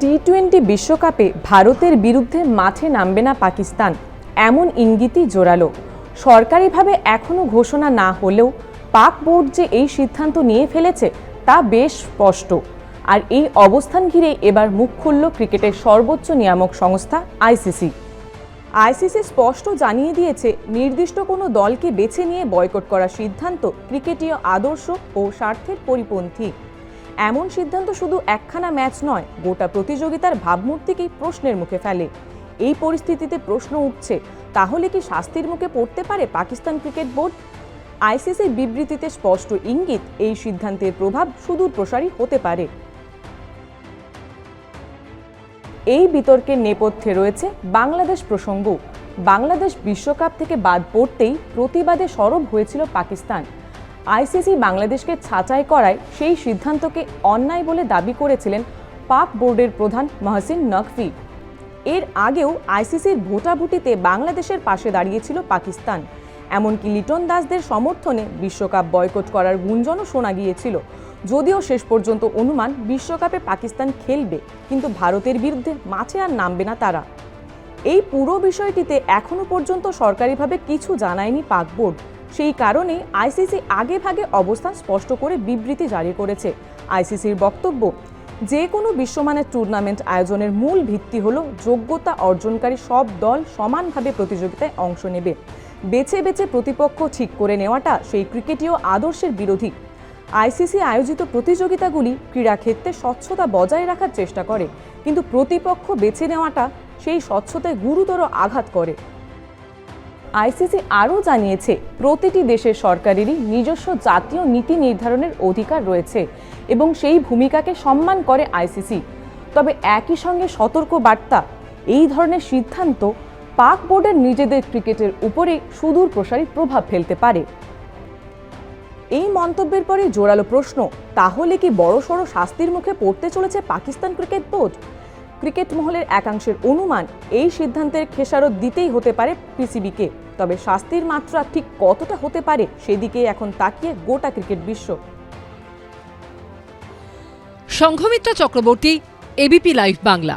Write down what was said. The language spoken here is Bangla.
টি টোয়েন্টি বিশ্বকাপে ভারতের বিরুদ্ধে মাঠে নামবে না পাকিস্তান, এমন ইঙ্গিতই জোরালো। সরকারিভাবে এখনও ঘোষণা না হলেও পাক বোর্ড যে এই সিদ্ধান্ত নিয়ে ফেলেছে তা বেশ স্পষ্ট। আর এই অবস্থান ঘিরে এবার মুখ খুলল ক্রিকেটের সর্বোচ্চ নিয়ামক সংস্থা আইসিসি আইসিসি স্পষ্ট জানিয়ে দিয়েছে, নির্দিষ্ট কোনো দলকে বেছে নিয়ে বয়কট করার সিদ্ধান্ত ক্রিকেটীয় আদর্শ ও স্বার্থের পরিপন্থী। এমন সিদ্ধান্ত শুধু একখানা ম্যাচ নয়, গোটা প্রতিযোগিতার ভাবমূর্তিকেই প্রশ্নের মুখে ফেলে। এই পরিস্থিতিতে প্রশ্ন উঠছে, তাহলে কি শাস্তির মুখে পড়তে পারে পাকিস্তান ক্রিকেট বোর্ড? আইসিসির বিবৃতিতে স্পষ্ট ইঙ্গিত, এই সিদ্ধান্তের প্রভাব সুদূর প্রসারী হতে পারে। এই বিতর্কের নেপথ্যে রয়েছে বাংলাদেশ প্রসঙ্গ। বাংলাদেশ বিশ্বকাপ থেকে বাদ পড়তেই প্রতিবাদে সরব হয়েছিল পাকিস্তান। আইসিসি বাংলাদেশকে ছাঁচাই করায় সেই সিদ্ধান্তকে অন্যায় বলে দাবি করেছিলেন পাক বোর্ডের প্রধান মহসিন নকভি। এর আগেও আইসিসির ভোটাভুটিতে বাংলাদেশের পাশে দাঁড়িয়েছিল পাকিস্তান। এমনকি লিটন দাসদের সমর্থনে বিশ্বকাপ বয়কট করার গুঞ্জনও শোনা গিয়েছিল। যদিও শেষ পর্যন্ত অনুমান বিশ্বকাপে পাকিস্তান খেলবে, কিন্তু ভারতের বিরুদ্ধে মাঠে আর নামবে না তারা। এই পুরো বিষয়টিতে এখনও পর্যন্ত সরকারিভাবে কিছু জানায়নি পাক বোর্ড। সেই কারণেই আইসিসি আগে ভাগে অবস্থান স্পষ্ট করে বিবৃতি জারি করেছে। আইসিসির বক্তব্য যে কোনো বিশ্বমানের টুর্নামেন্ট আয়োজনের মূল ভিত্তি হল যোগ্যতা অর্জনকারী সব দল সমানভাবে প্রতিযোগিতায় অংশ নেবে। বেছে বেছে প্রতিপক্ষ ঠিক করে নেওয়াটা সেই ক্রিকেটীয় আদর্শের বিরোধী। আইসিসি আয়োজিত প্রতিযোগিতাগুলি ক্রীড়াক্ষেত্রে স্বচ্ছতা বজায় রাখার চেষ্টা করে, কিন্তু প্রতিপক্ষ বেছে নেওয়াটা সেই স্বচ্ছতায় গুরুতর আঘাত করে। আইসিসি আরও জানিয়েছে, প্রতিটি দেশের সরকারেরই নিজস্ব জাতীয় নীতি নির্ধারণের অধিকার রয়েছে এবং সেই ভূমিকাকে সম্মান করে আইসিসি। তবে একই সঙ্গে সতর্ক বার্তা, এই ধরনের সিদ্ধান্ত পাক বোর্ডের নিজেদের ক্রিকেটের উপরে সুদূর প্রসারী প্রভাব ফেলতে পারে। এই মন্তব্যের পরে জোরালো প্রশ্ন, তাহলে কি বড়সড় শাস্তির মুখে পড়তে চলেছে পাকিস্তান ক্রিকেট বোর্ড? ক্রিকেট মহলের একাংশের অনুমান এই সিদ্ধান্তের খেসারত দিতেই হতে পারে পিসিবিকে। তবে শাস্তির মাত্রা ঠিক কতটা হতে পারে সেদিকে এখন তাকিয়ে গোটা ক্রিকেট বিশ্ব। Sanghamitra Chakraborty ABP live Bangla.